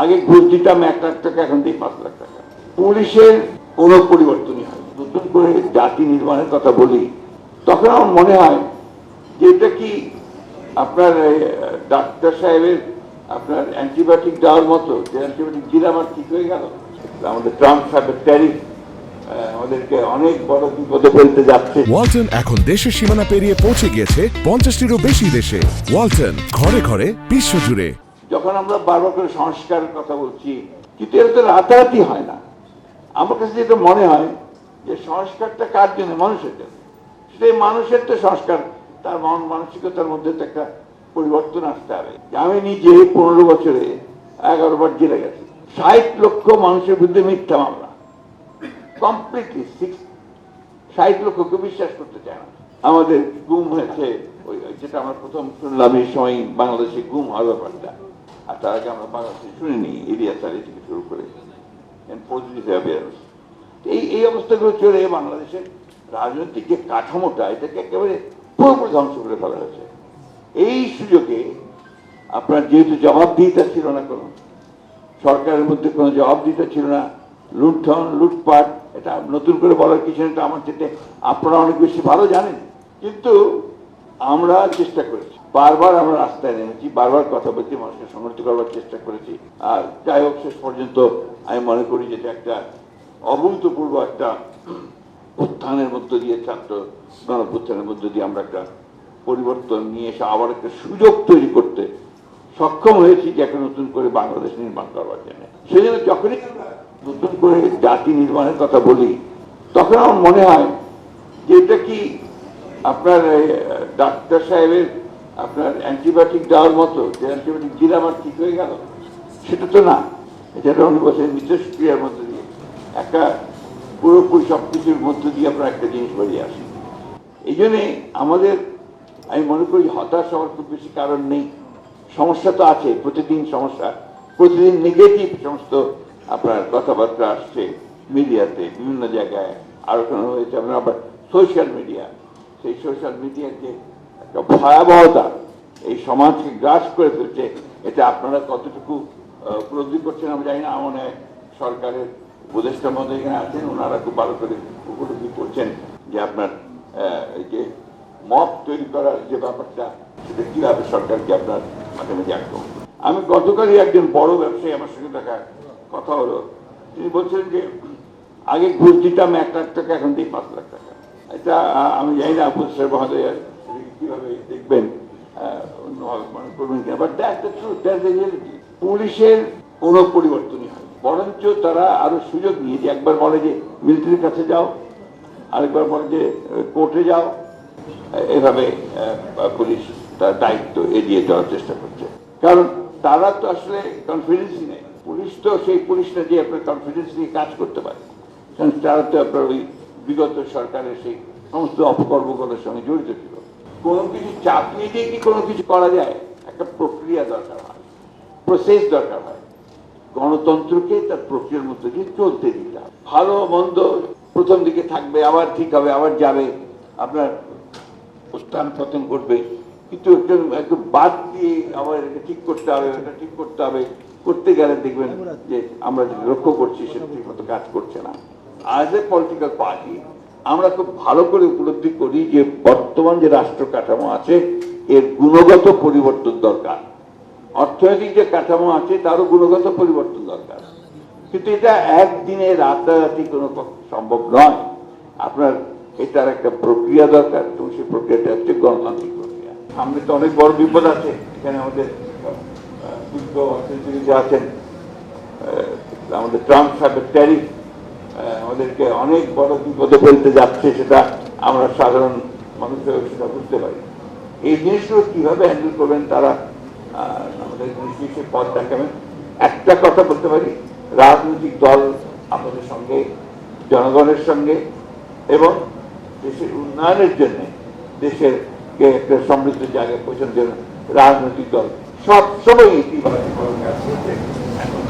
আগে ঘুষ দিতাম, এক লাখ টাকা, এখন দিই পাঁচ লাখ টাকা। পুলিশের কোনো পরিবর্তনই হয়। নতুন করে জাতি নির্মাণের কথা বলি, তখন আমার মনে হয় যে এটা কি আপনার ডাক্তার সাহেবের আপনার অ্যান্টিবায়োটিক দেওয়ার মতো, যে অ্যান্টিবায়োটিক দিলে আমার ঠিক হয়ে গেল? আমাদের ট্রাম্প সাহেবের ট্যারিফ আমাদেরকে অনেক বড় বিপদে যাচ্ছে। ওয়ালটন এখন দেশের সীমানা পেরিয়ে পৌঁছে গিয়েছে পঞ্চাশটিরও বেশি দেশে। ওয়ালটন ঘরে ঘরে বিশ্বজুড়ে। যখন আমরা বারবার করে সংস্কারের কথা বলছি, কিন্তু এটা তো রাতারাতি হয় না। আমার কাছে যেটা মনে হয়, যে সংস্কারটা কার জন্য? মানুষের জন্য। সেই মানুষের তো সংস্কার, তার মন মানসিকতার মধ্যে তো একটা পরিবর্তন আসতে হবে আমি নিজে পনেরো বছরে এগারো বার জেলে গেছি। ষাট লক্ষ মানুষের বিরুদ্ধে মিথ্যা মামলা। কমপ্লিটলি সিক্স ষাট লক্ষকে বিশ্বাস করতে চায় না। আমাদের গুম হয়েছে ওই যেটা আমরা প্রথম শুনলাম এই সময় বাংলাদেশে গুম হওয়ার ব্যাপারটা। আর তার আগে আমরা বাংলাদেশে শুনিনি এরিয়া সারি থেকে শুরু করে পজিটিভ অ্যাপিয়ারেন্স এই এই অবস্থাগুলো চলে বাংলাদেশের রাজনৈতিক যে কাঠামোটা এটাকে একেবারে পুরোপুরি ধ্বংস করে ফেলা হয়েছে এই সুযোগে আপনার যেহেতু জবাবদিহিতা ছিল না কোনো সরকারের মধ্যে কোনো জবাবদিহিতা ছিল না লুণ্ঠন লুটপাট এটা নতুন করে বলার কিছু এটা আমার চেয়ে আপনারা অনেক বেশি ভালো জানেন কিন্তু আমরা চেষ্টা করেছি বারবার আমরা রাস্তায় নেমেছি, বারবার কথা বলছি, মানুষকে সংগঠিত করবার চেষ্টা করেছি। আর যাই হোক, শেষ পর্যন্ত আমি মনে করি যে একটা অভূতপূর্ব একটা উত্থানের মধ্য দিয়ে, ছাত্র গণপুত্থানের মধ্য দিয়ে আমরা একটা পরিবর্তন নিয়ে এসে আবার একটা সুযোগ তৈরি করতে সক্ষম হয়েছি যে একটা নতুন করে বাংলাদেশ নির্মাণ করবার জন্য। সেই জন্য যখনই নতুন করে জাতি নির্মাণের কথা বলি, তখন আমার মনে হয় যে এটা কি আপনার ডাক্তার সাহেবের আপনার অ্যান্টিবায়োটিক দেওয়ার মতো যে অ্যান্টিবায়োটিক দিলে আমার ঠিক হয়ে গেল? সেটা তো না। এটা বছর মিথস্ক্রিয়ার মধ্যে দিয়ে। একটা পুরোপুরি সব কিছুর মধ্য দিয়ে আমরা একটা জিনিস বেরিয়ে আসি এই জন্যে আমাদের, আমি মনে করি হতাশ হওয়ার খুব বেশি কারণ নেই। সমস্যা তো আছে, প্রতিদিন সমস্যা। প্রতিদিন নেগেটিভ সমস্ত আপনার কথাবার্তা আসছে মিডিয়াতে, বিভিন্ন জায়গায় আলোচনা হয়েছে। আমরা আবার সোশ্যাল মিডিয়া সেই সোশ্যাল মিডিয়ার যে একটা ভয়াবহতা এই সমাজকে গ্রাস করে ফেলছে। এটা আপনারা কতটুকু উপলব্ধি করছেন আমি জানি না। মনে সরকারের উপদেষ্টার মধ্যে এখানে আছেন, ওনারা খুব ভালো করে উপলব্ধি করছেন যে আপনার এই যে মত তৈরি করার যে ব্যাপারটা, সেটা কীভাবে সরকারকে আপনার মাঝে মাঝে আক্রমণ আমি গতকালই একজন বড় ব্যবসায়ী আমার সঙ্গে দেখা, কথা হলো। তিনি বলছেন যে, আগে ঘুষ দিতাম এক লাখ টাকা, এখন দিই পাঁচ লাখ টাকা। এটা আমি জানি না উপদেষ্টার মহোদয় কীভাবে দেখবেন করবেন পুলিশের কোনো পরিবর্তনই হয় বরঞ্চ তারা আরও সুযোগ নিয়ে যে একবার বলে যে মিলিটারির কাছে যাও, আরেকবার বলে যে কোর্টে যাও এভাবে পুলিশ তার দায়িত্ব এড়িয়ে যাওয়ার চেষ্টা করছে। কারণ তারা তো আসলে কনফিডেন্সই নেই। পুলিশ তো সেই পুলিশ না যে আপনার কনফিডেন্স নিয়ে কাজ করতে পারে। কারণ তারা তো আপনার ওই বিগত সরকারের সেই সমস্ত অপকর্মগুলোর সঙ্গে জড়িত ছিল। কোনো কিছু চাপিয়ে দিয়ে কি কোনো কিছু করা যায়? একটা প্রক্রিয়া দরকার হয়। প্রসেস দরকার হয়। গণতন্ত্রকে তার প্রক্রিয়ার মধ্যে দিয়ে চলতে দিতে হবে। ভালো মন্দ প্রথম দিকে থাকবে, আবার ঠিক হবে, আবার যাবে। আপনার উত্থান পতন ঘটবে। কিন্তু একজন একটু বাদ দিয়ে আবার এটা ঠিক করতে হবে এটা ঠিক করতে হবে। করতে গেলে দেখবেন যে আমরা লক্ষ্য করছি সেটা ঠিক মতো কাজ করছে না। আজ এ পলিটিক্যাল পার্টি আমরা খুব ভালো করে উপলব্ধি করি যে বর্তমান যে রাষ্ট্র কাঠামো আছে, এর গুণগত পরিবর্তন দরকার। অর্থনৈতিক যে কাঠামো আছে, তারও গুণগত পরিবর্তন দরকার। কিন্তু এটা একদিনে রাতারাতি কোনো সম্ভব নয়। আপনার এটার একটা প্রক্রিয়া দরকার এবং সেই প্রক্রিয়াটা হচ্ছে গণতান্ত্রিক প্রক্রিয়া। সামনে তো অনেক বড় বিপদ আছে। এখানে আমাদের আছেন। আমাদের ট্রাম্প সাহেবের ট্যারিফ আমাদেরকে অনেক বড় বিপদে ফেলতে যাচ্ছে, সেটা আমরা সাধারণ মানুষের সেটা বুঝতে পারি এই জিনিসগুলো কীভাবে হ্যান্ডেল করবেন তারা আমাদের নির্দিষ্ট পথ দেখাবেন একটা কথা বলতে পারি, রাজনৈতিক দল আমাদের সঙ্গে, জনগণের সঙ্গে, এবং দেশের উন্নয়নের জন্য দেশের একটা সমৃদ্ধ জায়গায় পৌঁছানোর জন্য রাজনৈতিক দল সবসময় ইতিবাচক আছে। এখন